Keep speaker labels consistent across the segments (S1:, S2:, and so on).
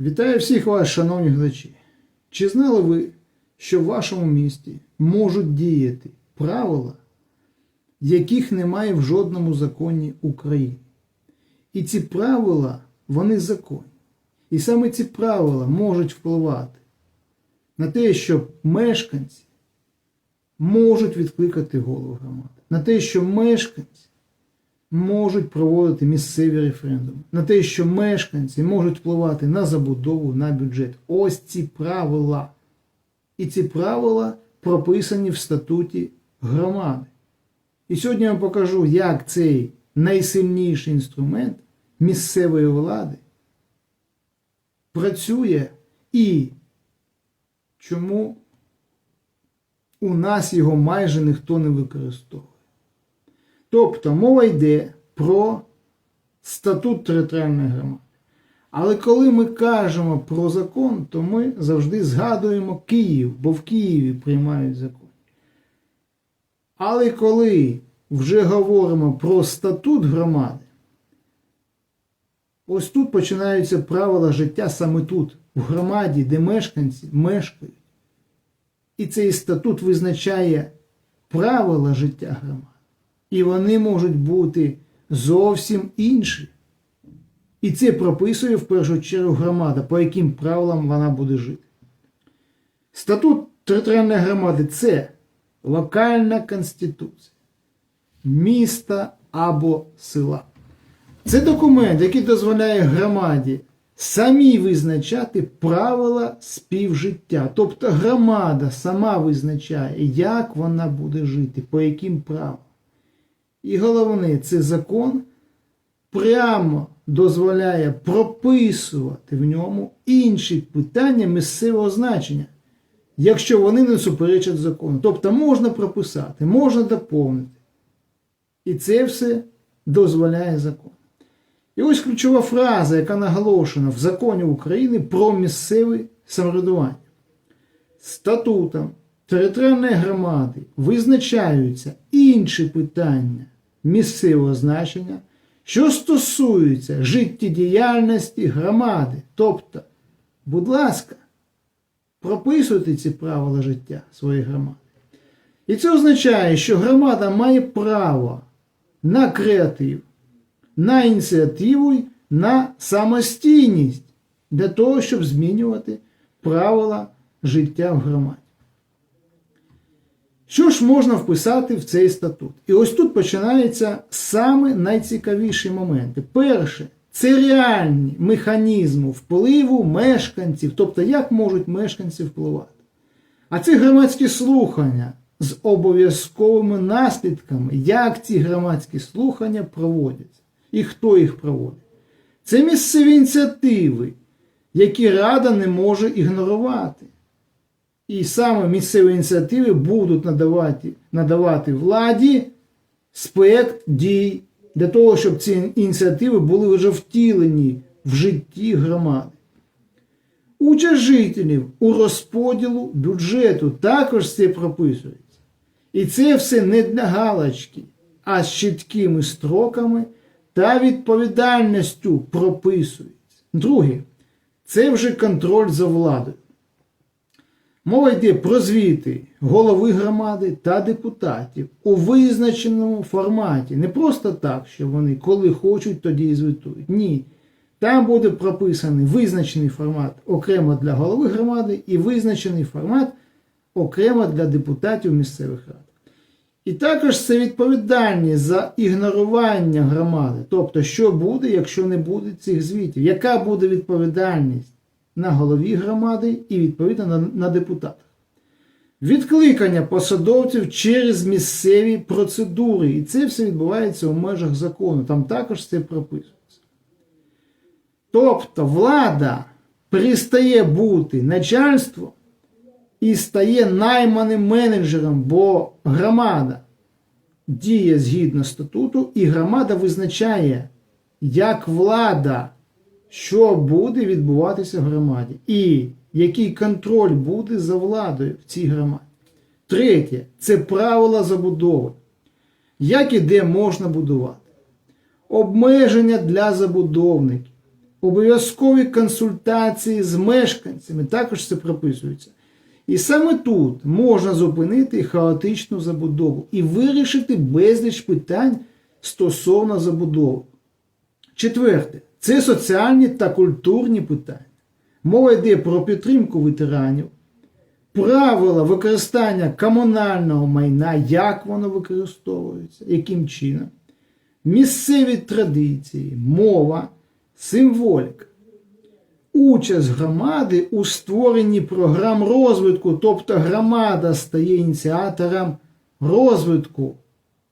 S1: Вітаю всіх вас, шановні глядачі. Чи знали ви, що в вашому місті можуть діяти правила, яких немає в жодному законі України? І ці правила, вони законні. І саме ці правила можуть впливати на те, щоб мешканці можуть відкликати голову громади, на те, що мешканці можуть проводити місцеві референдуми, на те, що мешканці можуть впливати на забудову, на бюджет. Ось ці правила. І ці правила прописані в статуті громади. І сьогодні я вам покажу, як цей найсильніший інструмент місцевої влади працює і чому у нас його майже ніхто не використовує. Тобто мова йде про статут територіальної громади. Але коли ми кажемо про закон, то ми завжди згадуємо Київ, бо в Києві приймають закон. Але коли вже говоримо про статут громади, ось тут починаються правила життя саме тут, в громаді, де мешканці мешкають. І цей статут визначає правила життя громади. І вони можуть бути зовсім інші. І це прописує в першу чергу громада, по яким правилам вона буде жити. Статут територіальної громади це локальна конституція міста або села. Це документ, який дозволяє громаді самій визначати правила співжиття. Тобто громада сама визначає, як вона буде жити, по яким правилам. І головне, це закон прямо дозволяє прописувати в ньому інші питання місцевого значення, якщо вони не суперечать закону. Тобто можна прописати, можна доповнити. І це все дозволяє закон. І ось ключова фраза, яка наголошена в законі України про місцеве самоврядування. Статутом територіальної громади визначаються інші питання місцевого значення, що стосуються життєдіяльності громади. Тобто, будь ласка, прописуйте ці правила життя своєї громади. І це означає, що громада має право на креатив, на ініціативу, на самостійність для того, щоб змінювати правила життя в громаді. Що ж можна вписати в цей статут? І ось тут починаються саме найцікавіші моменти. Перше, це реальні механізми впливу мешканців, тобто як можуть мешканці впливати. А це громадські слухання з обов'язковими наслідками, як ці громадські слухання проводяться і хто їх проводить. Це місцеві ініціативи, які Рада не може ігнорувати. І саме місцеві ініціативи будуть надавати, надавати владі спект дій для того, щоб ці ініціативи були вже втілені в житті громади. Участь жителів у розподілу бюджету також це прописується. І це все не для галочки, а з чіткими строками та відповідальністю прописується. Друге, це вже контроль за владою. Мова йде про звіти голови громади та депутатів у визначеному форматі. Не просто так, що вони коли хочуть, тоді і звітують. Ні. Там буде прописаний визначений формат окремо для голови громади і визначений формат окремо для депутатів місцевих рад. І також це відповідальність за ігнорування громади. Тобто, що буде, якщо не буде цих звітів? Яка буде відповідальність? На голові громади і відповідно на, на депутатах. Відкликання посадовців через місцеві процедури. І це все відбувається у межах закону. Там також це прописується. Тобто влада перестає бути начальством і стає найманим менеджером, бо громада діє згідно статуту, і громада визначає, як влада що буде відбуватися в громаді, і який контроль буде за владою в цій громаді. Третє це правила забудови. Як і де можна будувати. Обмеження для забудовників. обов'язкові консультації з мешканцями, також це прописується. І саме тут можна зупинити хаотичну забудову і вирішити безліч питань стосовно забудови. Четверте, це соціальні та культурні питання. Мова йде про підтримку ветеранів, правила використання комунального майна, як воно використовується, яким чином, місцеві традиції, мова, символіка. Участь громади у створенні програм розвитку, тобто громада стає ініціатором розвитку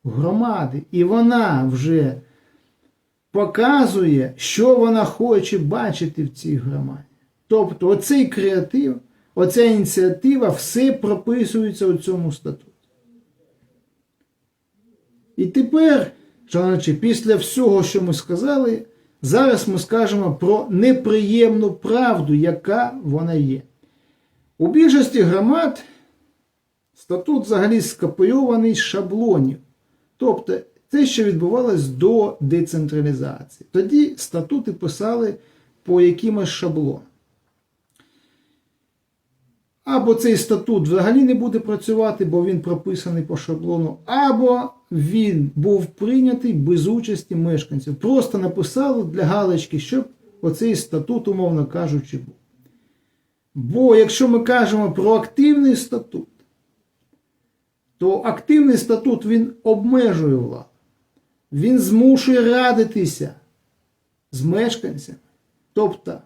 S1: громади, і вона вже показує, що вона хоче бачити в цій громаді. Тобто оцей креатив, оця ініціатива, все прописується у цьому статуті. І тепер, шановні, після всього, що ми сказали, зараз ми скажемо про неприємну правду, яка вона є. У більшості громад статут взагалі скопійований з шаблонів. Тобто те, що відбувалось до децентралізації. Тоді статути писали по якимось шаблонам. Або цей статут взагалі не буде працювати, бо він прописаний по шаблону, або він був прийнятий без участі мешканців. Просто написали для галочки, щоб оцей статут, умовно кажучи, був. Бо якщо ми кажемо про активний статут, то активний статут він обмежує владу. Він змушує радитися з мешканцями. Тобто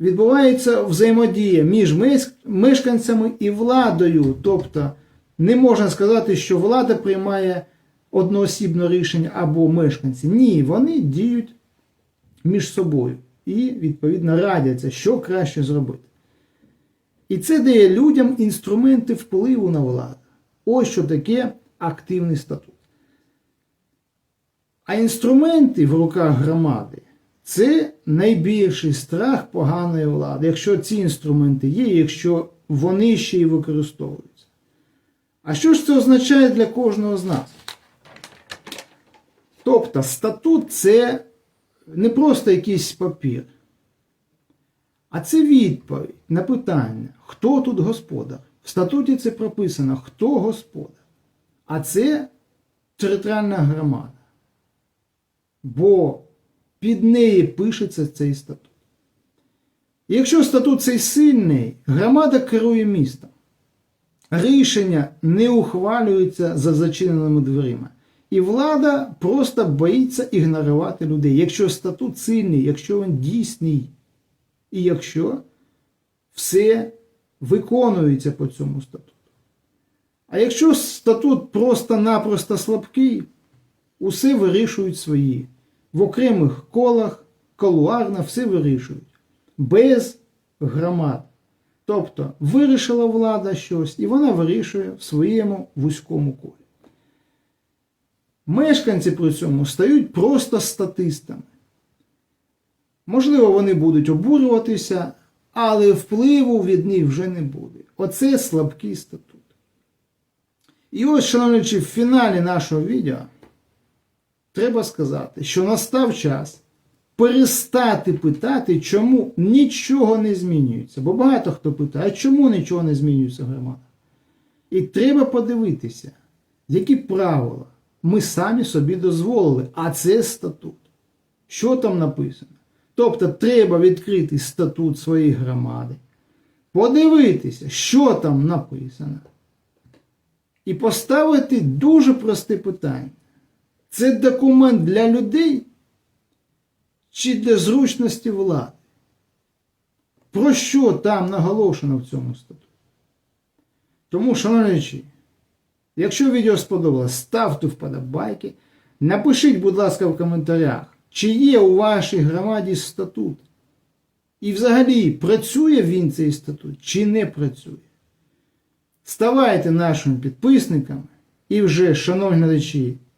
S1: відбувається взаємодія між мешканцями і владою. Тобто не можна сказати, що влада приймає одноосібне рішення або мешканці. Ні, вони діють між собою і, відповідно, радяться, що краще зробити. І це дає людям інструменти впливу на владу. Ось що таке активний статут. А інструменти в руках громади це найбільший страх поганої влади, якщо ці інструменти є, якщо вони ще й використовуються. А що ж це означає для кожного з нас? Тобто статут це не просто якийсь папір, а це відповідь на питання, хто тут господар. В статуті це прописано, хто господар. А це територіальна громада. Бо під неї пишеться цей статут. Якщо статут цей сильний, громада керує містом. Рішення не ухвалюються за зачиненими дверима. І влада просто боїться ігнорувати людей. Якщо статут сильний, якщо він дійсний, і якщо все виконується по цьому статуту. А якщо статут просто-напросто слабкий, усе вирішують свої. В окремих колах, колуарно все вирішують. Без громад. Тобто вирішила влада щось, і вона вирішує в своєму вузькому колі. Мешканці при цьому стають просто статистами. Можливо, вони будуть обурюватися, але впливу від них вже не буде. Оце слабкий статут. І ось, шановні, в фіналі нашого відео треба сказати, що настав час перестати питати, чому нічого не змінюється. Бо багато хто питає, а чому нічого не змінюється в громадах? І треба подивитися, які правила ми самі собі дозволили, а це статут. Що там написано? Тобто треба відкрити статут своєї громади, подивитися, що там написано. І поставити дуже просте питання. Це документ для людей чи для зручності влади? Про що там наголошено в цьому статуті? Тому, шановні, якщо відео сподобалось, ставте вподобайки. Напишіть, будь ласка, в коментарях, чи є у вашій громаді статут. І взагалі, працює він цей статут чи не працює. Ставайте нашими підписниками і вже, шановні глядачі,